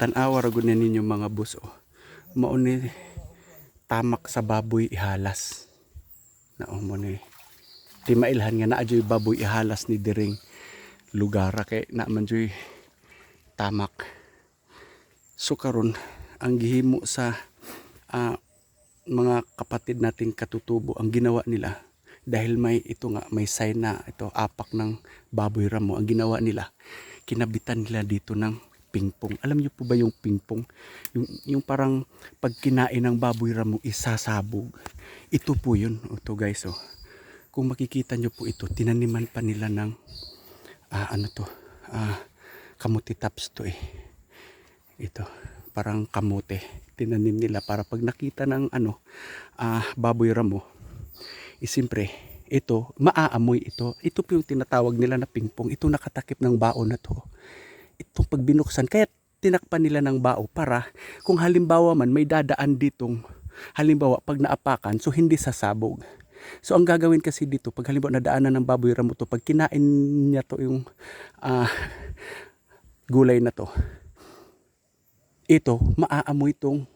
tanawa ra gud ninyo mga boss oh. Mao tamak sa baboy ihalas. Na oh, mo ni di mailhan nga naa joy baboy ihalas ni diring lugar kay na man joy tamak. So karon ang gihimo sa ah, mga kapatid nating katutubo ang ginawa nila dahil may ito nga may sign na ito apak ng baboy ramo ang ginawa nila kinabitan nila dito ng pingpong. Alam niyo po ba yung pingpong? Yung, yung parang pag kinain ng baboy ramo isasabog. Ito po yun. Ito guys oh. Kung makikita niyo po ito tinaniman pa nila ng ah, ano to? Ah, kamuti tops to eh. Ito parang kamote. Tinanim nila para pag nakita ng ano ah, baboy ramo eh, siyempre ito maaamoy ito. Ito po yung tinatawag nila na pingpong. Ito nakatakip ng baon na to itong pag binuksan kaya tinakpan nila ng bao para kung halimbawa man may dadaan ditong halimbawa pag naapakan so hindi sasabog so ang gagawin kasi dito pag halimbawa nadaanan ng baboy ramo to pag kinain niya to yung ah, gulay na to ito maaamoy tong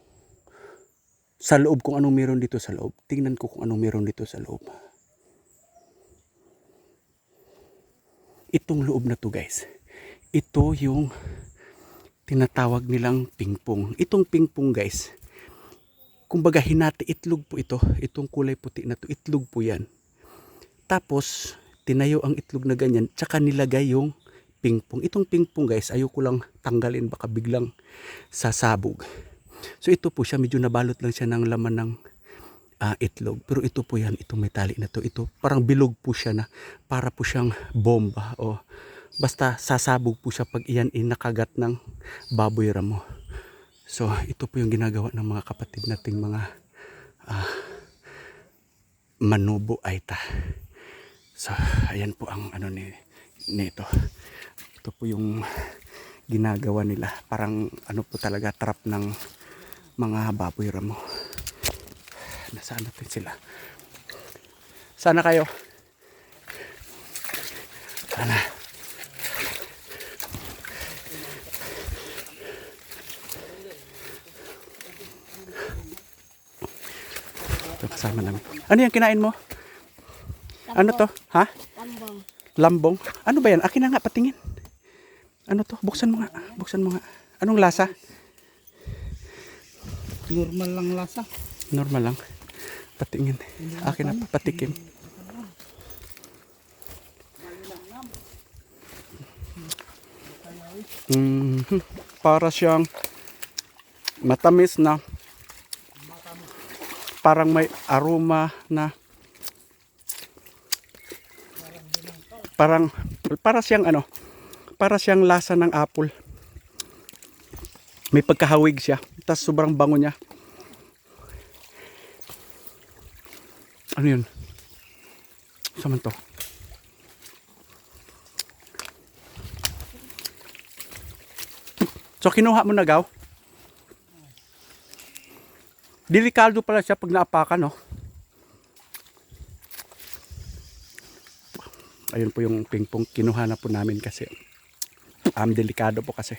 sa loob kung anong meron dito sa loob. Tingnan ko kung anong meron dito sa loob. Itong loob na to guys. Ito yung tinatawag nilang pingpong. Itong pingpong guys, kumbaga hinati itlog po ito. Itong kulay puti na to, itlog po yan. Tapos, tinayo ang itlog na ganyan, tsaka nilagay yung pingpong. Itong pingpong guys, ayoko lang tanggalin, baka biglang sasabog. So ito po siya, medyo nabalot lang siya ng laman ng ah, itlog. Pero ito po yan, itong metalik na to. Ito parang bilog po siya na para po siyang bomba o basta sasabog po siya pag iyan inakagat ng baboy ramo. So ito po yung ginagawa ng mga kapatid nating mga ah, manubo aita. So ayan po ang ano ni nito. Ito po yung ginagawa nila. Parang ano po talaga trap ng mga baboy ramo. Nasaan natin sila? Sana kayo? Sana. Ito kasama namin. Ano yung kinain mo? Ano to? Ha? Lambong. Lambong? Ano ba yan? Akin na nga, patingin. Ano to? Buksan mo nga. Buksan mo nga. Anong lasa? Normal lang lasa. Normal lang. Patingin. Akin na patikim. Mhm. Para siyang matamis na parang may aroma na parang para siyang ano para siyang lasa ng apple. May pagkahawig siya tapos sobrang bango niya. Ano yun? Saan man to? So kinuha mo na gaw delikado pala siya pag naapakan no ayun po yung pingpong kinuha na po namin kasi um, delikado po kasi